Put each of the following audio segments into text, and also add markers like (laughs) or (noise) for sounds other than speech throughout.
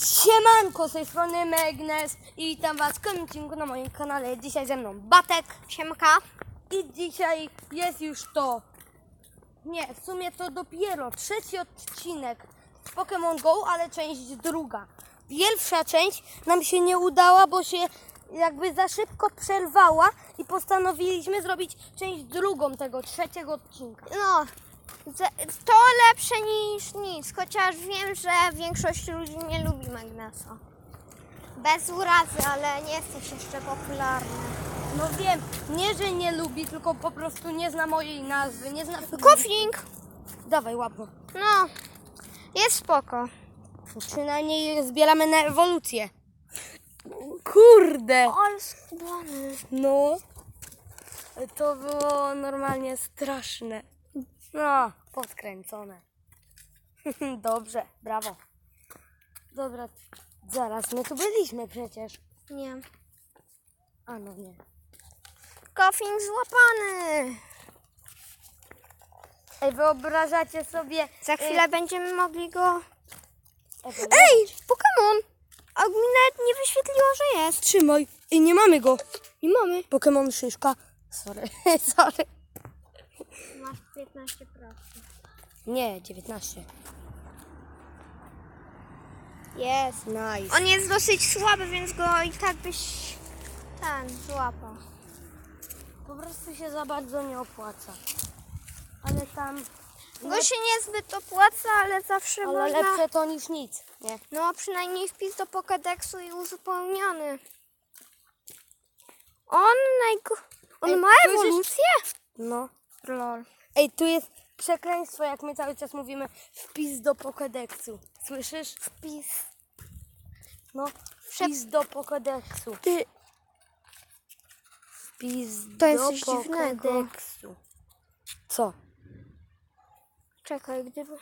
Siemanko, z tej strony Megnes i witam was w kolejnym odcinku na moim kanale. Dzisiaj ze mną Batek. Siemka. I dzisiaj jest już to, nie, w sumie to dopiero trzeci odcinek z Pokémon Go, ale część druga. Pierwsza część nam się nie udała, bo się jakby za szybko przerwała i postanowiliśmy zrobić część drugą tego trzeciego odcinka. No, to lepsze niż nic, chociaż wiem, że większość ludzi nie lubi Magnesa. Bez urazy, ale nie jesteś jeszcze popularny. No wiem, nie, że nie lubi, tylko po prostu nie zna mojej nazwy, nie zna... Kofling! Dawaj, łapno. No, jest spoko. Przynajmniej zbieramy na ewolucję. Kurde! Ale skubany. No. To było normalnie straszne. No, podkręcone. (laughs) Dobrze, brawo. Dobra, zaraz, my tu byliśmy przecież. Nie. A no nie. Kofling złapany! Ej, wyobrażacie sobie... Za chwilę będziemy mogli go... Ej, Ej, Pokémon! A mi nawet nie wyświetliło, że jest. trzymaj. I nie mamy go. Nie mamy. Pokémon szyszka. Sorry, (laughs) sorry. Masz 15%. Nie, 19. Jest. Nice. On jest dosyć słaby, więc go i tak byś ten złapał. Po prostu się za bardzo nie opłaca. Ale tam... Go się niezbyt opłaca, ale zawsze Ale można... lepsze to niż nic, nie? No przynajmniej wpis do Pokédexu i uzupełniony. On najgo... On Ej, ma ewolucję? No. Lol. Ej, tu jest przekleństwo, jak my cały czas mówimy, wpis do Pokédexu. Słyszysz? Wpis. No, wpis do Pokédexu. Ty... Wpis To jest do coś dziwnego. Pokédexu. Co? Czekaj, gdyby...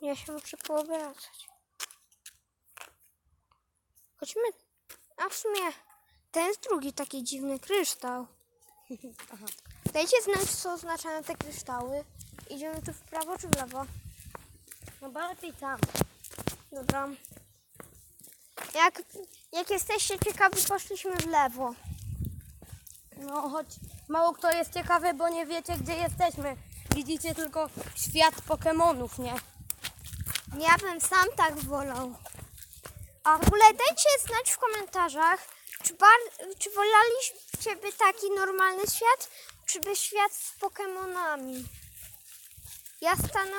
Ja się muszę poobracać. Chodźmy... A w sumie... Ten jest drugi taki dziwny kryształ. (laughs) Aha. Dajcie znać, co oznaczają te kryształy. Idziemy tu w prawo czy w lewo? No bardziej tam. Dobra. Jak, jak jesteście ciekawi, poszliśmy w lewo. No choć mało kto jest ciekawy, bo nie wiecie, gdzie jesteśmy. Widzicie tylko świat Pokémonów, nie? Ja bym sam tak wolał. A w ogóle dajcie znać w komentarzach, czy, bar- czy wolaliście by taki normalny świat, czy by świat z Pokemonami. Ja stanę...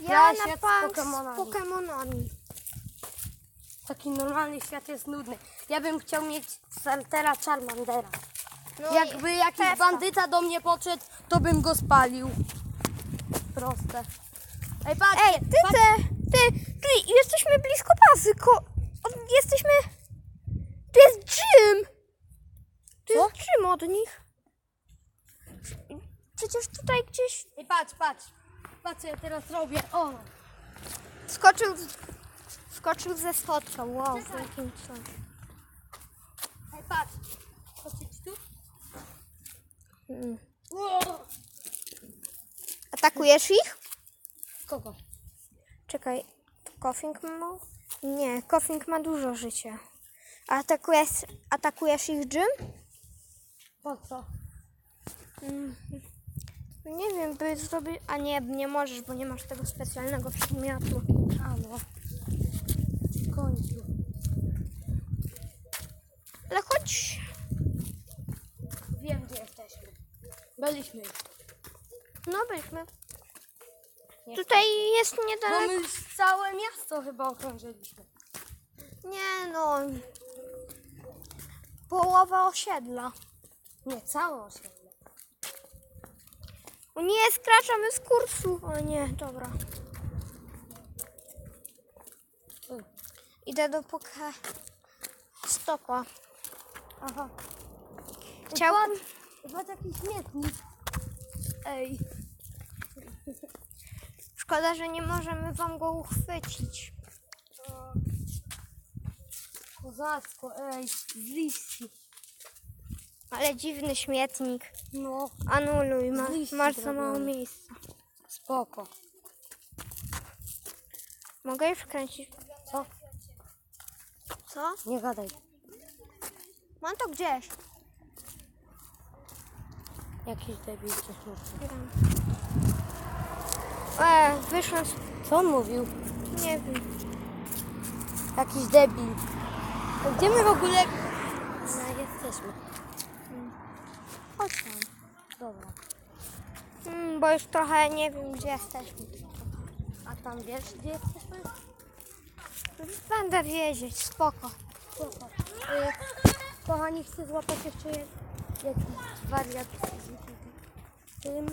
Ja, Ja na świat z Pokemonami. z Pokemonami. Taki normalny świat jest nudny. Ja bym chciał mieć Saltera Charmandera. No i Jakby jakiś bandyta do mnie podszedł, to bym go spalił. Proste. Ej, patrz! Ej, ty, ty, ty, ty, jesteśmy blisko bazy. Ko- od- jesteśmy... Tu jest gym. Tu Co? jest gym od nich. Przecież tutaj gdzieś Ej, patrz, patrz. Patrz, co ja teraz robię. O! skoczył, skoczył ze schodka. Wow, Czekaj. jakim coś. Ej, patrz. Patrzcie tu. Mm. Atakujesz ich? Kogo? Czekaj, to Kofing ma? Nie, Kofing ma dużo życia. A atakujesz, atakujesz ich gym? Po co? Nie wiem, by zrobić... A nie, nie możesz, bo nie masz tego specjalnego przedmiotu. A no. W końcu. Ale chodź... Wiem, gdzie jesteśmy. Byliśmy. No byliśmy. Nie Tutaj jest Bo niedaleko. my już całe miasto chyba okrążyliśmy. Nie no. Połowa osiedla. Nie, całe osiedle. O nie, skraczamy z kursu. O nie, dobra. Idę do poka... Stopa. Aha. Chciałbym... Patrz jakiś śmietnik. Ej. Szkoda, że nie możemy wam go uchwycić. Kozacko, ej. Z liści. Ale dziwny śmietnik. No, Anuluj, ma, masz za mało miejsca. spoko. Mogę już kręcić? Co? Co? Nie gadaj. Mam to gdzieś. Jakiś debil coś mówi. E, wyszłam z... Co on mówił? Nie wiem. Jakiś debil. Gdzie my w ogóle... No, jesteśmy. Chodź tam. Dobra. Mm, bo już trochę nie wiem, gdzie jesteśmy. A tam wiesz, gdzie jesteśmy? Będę wiedzieć, spoko. Spoko. Y, kochani, chcę złapać jeszcze je- jakiś wariat z tym.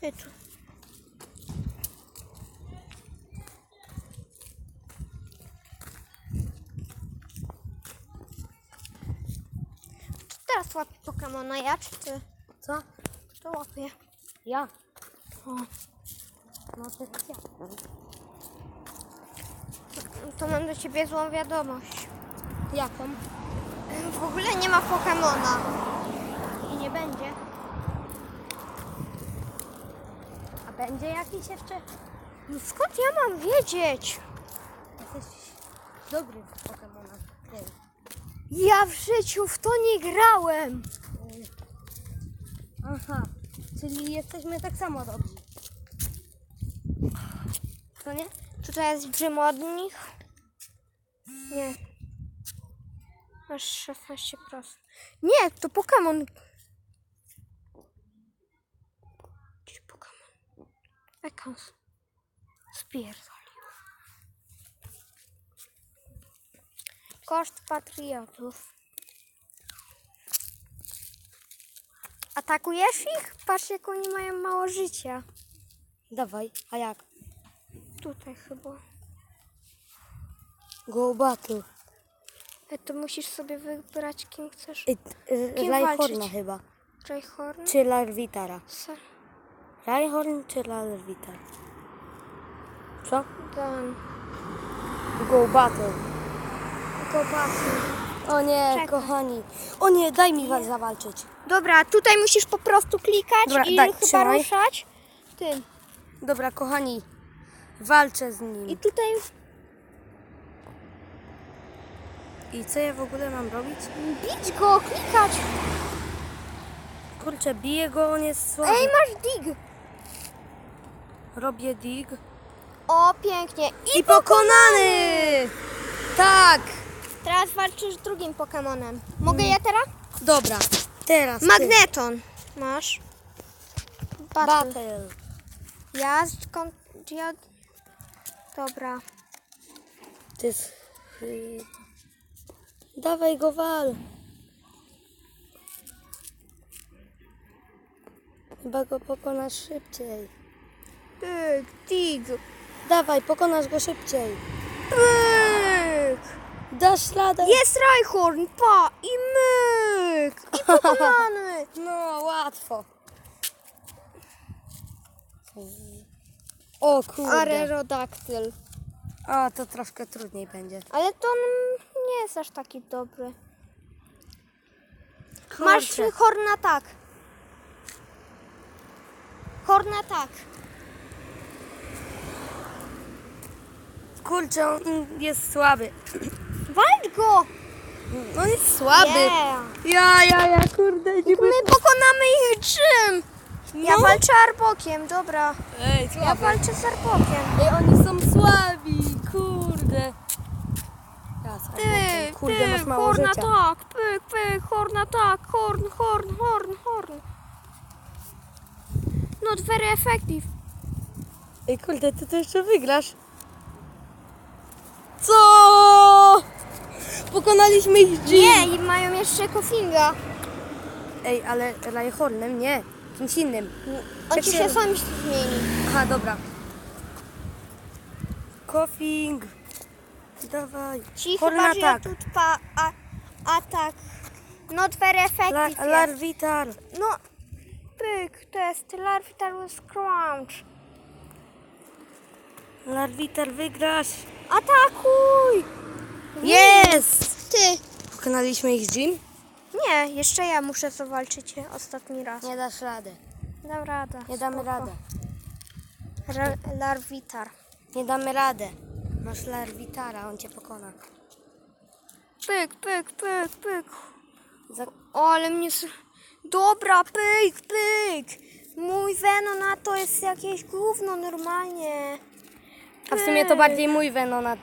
Ty teraz łapie Pokemona ja, czy ty? Co? To łapie. Ja. O, No to jest ja. to mam do ciebie złą wiadomość. Jaką? W ogóle nie ma Pokemona. I nie będzie. A będzie jakiś jeszcze? No skąd ja mam wiedzieć? Jesteś dobry w Pokemona. Ja w życiu w to nie grałem. Aha, czyli jesteśmy tak samo dobrzy. Co nie? Czy to jest gym od nich? Nie. Masz 16%. Nie, to Pokémon. Pokémon? Ekans. Spierdolił. Koszt patriotów. Atakujesz ich? Patrz jak oni mają mało życia. Dawaj, a jak? Tutaj chyba. Go battle. E, to musisz sobie wybrać kim chcesz. Kim Rhyhorna walczyć? chyba. Rayhorn? Czy Larvitara. Se- Rhyhorn czy Larvitar? Co? Dan. Go battle. O nie, Czekaj. kochani. O nie, daj mi was zawalczyć. Dobra, tutaj musisz po prostu klikać Dobra, i daj, chyba trzymaj. ruszać. Tym. Dobra, kochani. Walczę z nim. I tutaj I co ja w ogóle mam robić? bić go, klikać. Kurczę, biję go, on jest słaby. Ej, masz dig. Robię dig. O, pięknie. I, I pokonany! Tak! Teraz walczysz z drugim Pokemonem. Mogę ja teraz? Dobra, teraz. Magneton. Masz. Battle. Battle. Ja skąd... Ja... Dobra. Ty jest... Dawaj go wal. Chyba go pokonasz szybciej. Pyk, dig. Dawaj, pokonasz go szybciej. Pyk. Dasz radę. Jest Rhyhorn, pa i myk. I (laughs) pokonany. No, łatwo. O kurde. Arerodaktyl. A, to troszkę trudniej będzie. Ale to on nie jest aż taki dobry. Masz Kurczę. horn atak. Horn atak. Kurczę, on jest słaby. Walcz go! On jest słaby. Yeah. Ja, ja, ja, kurde. Nie My pokonamy ich czym? Ja No. walczę arbokiem, dobra. Ej, Ja walczę z arbokiem. Ej, oni są słabi, kurde. Raz, Ty, albo- kurde, masz ty, mało horn życia. atak, pyk, pyk, horn atak, horn, horn, horn, horn. Not very effective. Ej, kurde, ty to jeszcze wygrasz. Co? Pokonaliśmy ich G. Nie, i mają jeszcze Kofinga. Ej, ale Rajhornem nie. Kimś innym. On ci się się robi? sam zmieni. Aha, dobra. Coughing. Dawaj. Ci chyba, że atak. tu a, atak. Not very La, effective jest. larvitar. No, pyk, to jest Larvitar with Crunch. Larvitar wygrasz. Atakuj! Jest! Ty. Pokonaliśmy ich Jim? Nie, jeszcze ja muszę zawalczyć ostatni raz. Nie dasz rady. Dam radę. Nie damy spoko. rady. Ra- Larvitar. Nie damy radę. Masz Larwitara, on cię pokona. Pyk, pyk, pyk, pyk. Za... O, ale mnie... s- Dobra, pyk, pyk. Mój Venonat to jest jakieś gówno normalnie. A w sumie to bardziej mój Venonat.